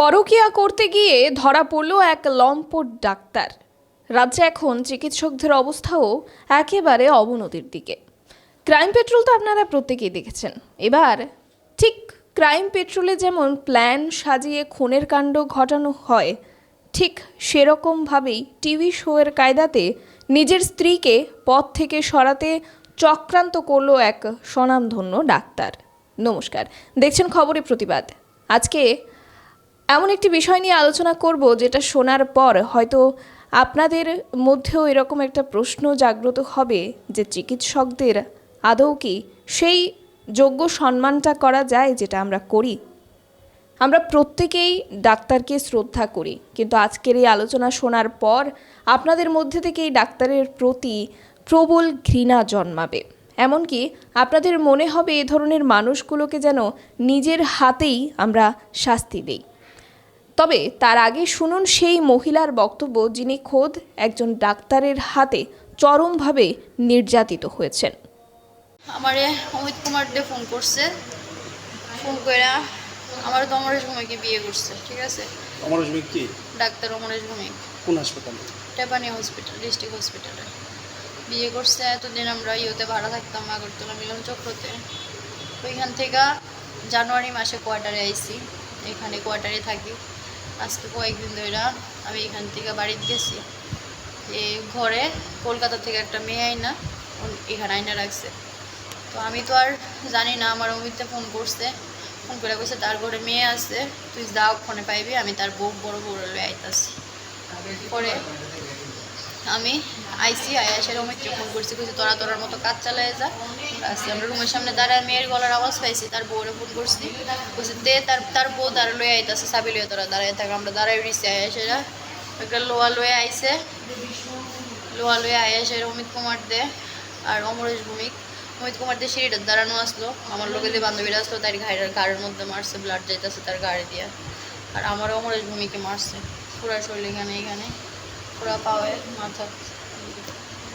পরকিয়া করতে গিয়ে ধরা পড়ল এক লম্পট ডাক্তার। রাজ্যে এখন চিকিৎসকদের অবস্থাও একেবারে অবনতির দিকে। ক্রাইম পেট্রোল তো আপনারা প্রত্যেকেই দেখেছেন। এবার ঠিক ক্রাইম পেট্রোলে যেমন প্ল্যান সাজিয়ে খুনের কাণ্ড ঘটানো হয়, ঠিক সেরকমভাবেই টিভি শোয়ের কায়দাতে নিজের স্ত্রীকে পথ থেকে সরাতে চক্রান্ত করল এক স্বনামধন্য ডাক্তার। নমস্কার, দেখছেন খবরে প্রতিবাদ। আজকে এমন একটি বিষয় নিয়ে আলোচনা করব যেটা শোনার পর হয়তো আপনাদের মধ্যেও এরকম একটা প্রশ্ন জাগ্রত হবে যে চিকিৎসকদের আদৌ কি সেই যোগ্য সম্মানটা করা যায় যেটা আমরা করি। আমরা প্রত্যেকেই ডাক্তারকে শ্রদ্ধা করি, কিন্তু আজকের এই আলোচনা শোনার পর আপনাদের মধ্যে থেকে এই ডাক্তারের প্রতি প্রবল ঘৃণা জন্মাবে। এমনকি আপনাদের মনে হবে এ ধরনের মানুষগুলোকে যেন নিজের হাতেই আমরা শাস্তি দিই। তবে তার আগে শুনুন সেই মহিলার বক্তব্য যিনি খোদ একজন ডাক্তারের হাতে চরমভাবে নির্যাতিত হয়েছেন। আমারে অমিত কুমার দে ফোন করছে। ফোন করে আমার তো অমরেশ ভূমিকে বিয়ে করছে ঠিক আছে? অমর ভৌমিক কি? ডাক্তার অমরেশ ভূমিক। কোন হাসপাতালে? টেপানি হসপিটাল ডিস্ট্রিক্ট হসপিটালে। বিয়ে করছে এতদিন আমরা ইয়েতে ভাড়া থাকতাম আগরতলা মিলন চক্রতে। ওইখান থেকে জানুয়ারি মাসে কোয়ার্টারে আইছি এখানে কোয়ার্টারে থাকি। আজকে কয়েকদিন ধরে আমি এখান থেকে বাড়িতে গেছি। এই ঘরে কলকাতা থেকে একটা মেয়ে আইনা এখানে আইনা রাখছে। তো আমি তো আর জানি না আমার অমিতে ফোন করছে। ফোন করে কইছে তার ঘরে মেয়ে আছে তুই যাও ফোনে পাইবি আমি তার বউ বড় বড় লয়ে আইতাছি। পরে আমি আইসি আয়াসের অমিত্র ফোন করছি, কইছি, তোরা তোরার মতো কাজ চালায় যা। আমরা রুমের সামনে দাঁড়ায় মেয়ের গলার আওয়াজ পাইছি, তার বউরে ফোন করছি। কইছি, দে, তার তার বউ দাঁড়া, লয়ে আইতাছে সাবি লয়ে তোরা দাঁড়ায় থাক, আমরা দাঁড়ায় রইছি আয়াসেরা একটা লোয়া লয়ে আইছে। লোয়া লয়ে আয়াসের অমিত কুমার দে আর অমরেশ ভূমিক। অমিত কুমার দে সিঁড়িটা দাঁড়ানো আসলো। আমার লোকের যে বান্ধবীরা আসলো, তার ঘাড়ের গাড়ির মধ্যে মারছে ব্লাড যাইতেছে তার গাড়ি দিয়ে। আর আমার অমরেশ ভূমিকে মারছে। পুরা শরীর এখানে এখানে। মাথা।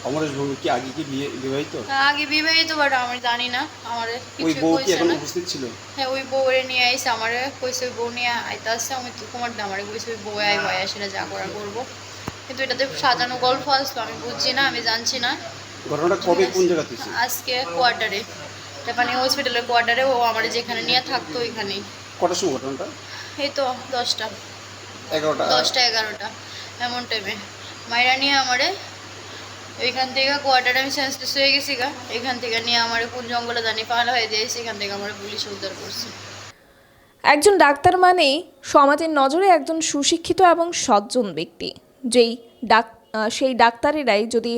অমরেশ কি আগে কি বিয়ে বিবাহিত? আগে বিবাহিত বাট আমি জানি না আমার ওই বউ কি এখন না। উপস্থিত ছিল? হ্যাঁ ওই বউরে নিয়ে আমারে কইছে ওই বউ নিয়ে আইতে আসছে আমারে কইছে ওই বউ আই বয় আসলে যা করা করব। কিন্তু এটাতে সাজানো গল্প আসলো আমি বুঝছি না আমি জানছি না। ঘটনাটা কবে কোন জায়গাতে আজকে কোয়ার্টারে টেপানি হসপিটালের কোয়ার্টারে ও আমার যেখানে নিয়ে থাকতো ওইখানেই। কটার সময় ঘটনাটা? এই তো দশটা। এগারোটা। দশটা এগারোটা এমন টাইমে মাইরা নিয়ে আমারে ওইখান থেকে কোয়ার্টারে আমি সেন্সলেস হয়ে গেছি গা। এখান থেকে নিয়ে আমার কোন জঙ্গলে জানি পালা হয়ে দিয়েছে এখান থেকে আমার পুলিশ উদ্ধার করছে। একজন ডাক্তার মানেই সমাজের নজরে একজন সুশিক্ষিত এবং সজ্জন ব্যক্তি, যেই ডাক সেই ডাক্তারেরাই যদি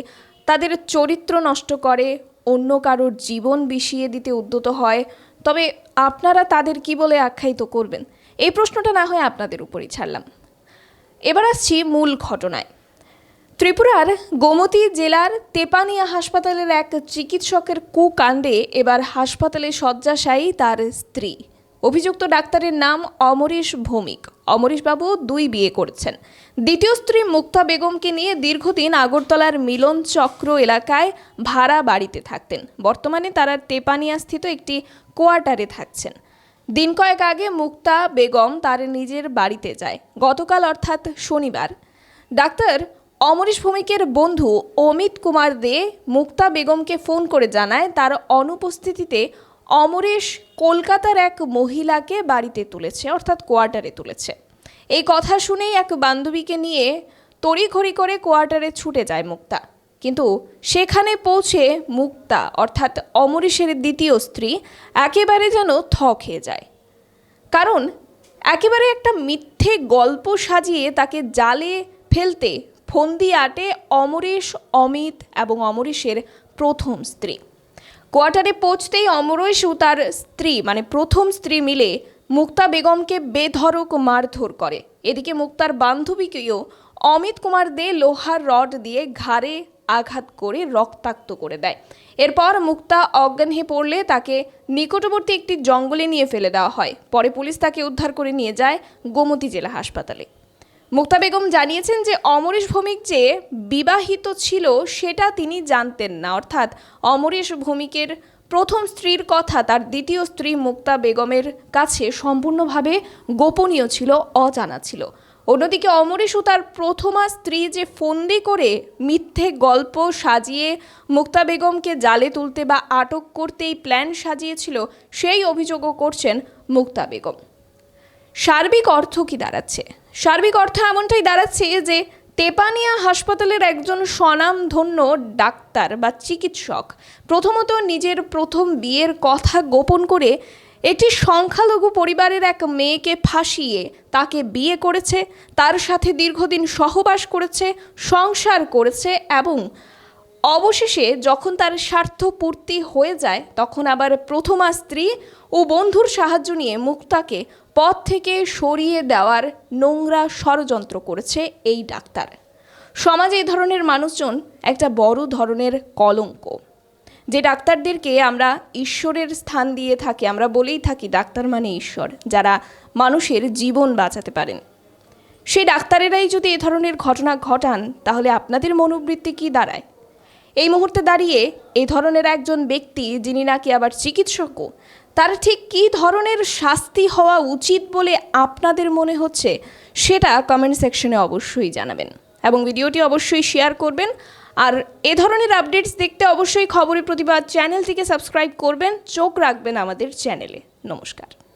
তাদের চরিত্র নষ্ট করে, অন্য কারোর জীবন বিষিয়ে দিতে উদ্যত হয়, তবে আপনারা তাদের কি বলে আখ্যায়িত করবেন? এই প্রশ্নটা না হয় আপনাদের উপরই ছাড়লাম। এবার আসছি মূল ঘটনায়। ত্রিপুরার গোমতী জেলার তেপানিয়া হাসপাতালের এক চিকিৎসকের কুকাণ্ডে এবার হাসপাতালে শয্যাশায়ী তার স্ত্রী। অভিযুক্ত ডাক্তারের নাম অমরেশ ভৌমিক। অমরেশবাবু দুই বিয়ে করেছেন। দ্বিতীয় স্ত্রী মুক্তা বেগমকে নিয়ে দীর্ঘদিন আগরতলার মিলন চক্র এলাকায় ভাড়া বাড়িতে থাকতেন। বর্তমানে তারা তেপানিয়াস্থিত একটি কোয়ার্টারে থাকছেন। দিন কয়েক আগে মুক্তা বেগম তার নিজের বাড়িতে যায়। গতকাল অর্থাৎ শনিবার। ডাক্তার অমরেশ ভৌমিকের বন্ধু অমিত কুমার দে মুক্তা বেগমকে ফোন করে জানায় তার অনুপস্থিতিতে অমরেশ কলকাতার এক মহিলাকে বাড়িতে তুলেছে, অর্থাৎ কোয়ার্টারে তুলেছে। এই কথা শুনেই এক বান্ধবীকে নিয়ে তড়িঘড়ি করে কোয়ার্টারে ছুটে যায় মুক্তা। কিন্তু সেখানে পৌঁছে মুক্তা, অর্থাৎ অমরেশের দ্বিতীয় স্ত্রী, একেবারে যেন থ খেয়ে যায়। কারণ একেবারে একটা মিথ্যে গল্প সাজিয়ে তাকে জালে ফেলতে ফন্দি আটে অমরেশ, অমিত এবং অমরেশের প্রথম স্ত্রী। কোয়ার্টারে পৌঁছতেই অমরেশ ও তার স্ত্রী মানে প্রথম স্ত্রী মিলে মুক্তা বেগমকে বেধড়ক মারধর করে। এদিকে মুক্তার বান্ধবীকেও অমিত কুমার দে লোহার রড দিয়ে ঘাড়ে আঘাত করে রক্তাক্ত করে দেয়। এরপর মুক্তা অজ্ঞান হয়ে পড়লে তাকে নিকটবর্তী একটি জঙ্গলে নিয়ে ফেলে দেওয়া হয়। পরে পুলিশ তাকে উদ্ধার করে নিয়ে যায় গোমতী জেলা হাসপাতালে। মুক্তা বেগম জানিয়েছেন যে অমরেশ ভৌমিক যে বিবাহিত ছিল, সেটা তিনি জানতেন না। অর্থাৎ অমরেশ ভৌমিকের প্রথম স্ত্রীর কথা তার দ্বিতীয় স্ত্রী মুক্তা বেগমের কাছে সম্পূর্ণভাবে গোপনীয় ছিল, অজানা ছিল। অন্যদিকে অমরেশও তার প্রথমা স্ত্রী যে ফন্দি করে মিথ্যে গল্প সাজিয়ে মুক্তা বেগমকে জালে তুলতে বা আটক করতেই প্ল্যান সাজিয়েছিল, সেই অভিযোগও করছেন মুক্তা বেগম। সার্বিক অর্থ কি দাঁড়াচ্ছে? সার্বিক অর্থ এমনটাই দাঁড়াচ্ছে যে তেপানিয়া হাসপাতালের একজন স্বনামধন্য ডাক্তার বা চিকিৎসক প্রথমত নিজের প্রথম বিয়ের কথা গোপন করে একটি সংখ্যালঘু পরিবারের এক মেয়েকে ফাঁসিয়ে তাকে বিয়ে করেছে, তার সাথে দীর্ঘদিন সহবাস করেছে, সংসার করেছে এবং অবশেষে যখন তার স্বার্থ পূর্তি হয়ে যায়, তখন আবার প্রথমা স্ত্রী ও বন্ধুর সাহায্য নিয়ে মুক্তাকে পথ থেকে সরিয়ে দেওয়ার নোংরা ষড়যন্ত্র করেছে এই ডাক্তার। সমাজে এই ধরনের মানুষজন একটা বড় ধরনের কলঙ্ক। যে ডাক্তারদেরকে আমরা ঈশ্বরের স্থান দিয়ে থাকি, আমরা বলেই থাকি ডাক্তার মানে ঈশ্বর, যারা মানুষের জীবন বাঁচাতে পারেন। সেই ডাক্তারেরাই যদি এ ধরনের ঘটনা ঘটান, তাহলে আপনাদের মনোবৃত্তি কি দাঁড়ায়? এই মুহূর্তে দাঁড়িয়ে এই ধরনের একজন ব্যক্তি যিনি নাকি আবার চিকিৎসকও, তার ঠিক কী ধরনের শাস্তি হওয়া উচিত বলে আপনাদের মনে হচ্ছে সেটা কমেন্ট সেকশনে অবশ্যই জানাবেন। এবং ভিডিওটি অবশ্যই শেয়ার করবেন। আর এ ধরনের আপডেটস দেখতে অবশ্যই খবরের প্রতিবাদ চ্যানেলটিকে সাবস্ক্রাইব করবেন। চোখ রাখবেন আমাদের চ্যানেলে। নমস্কার।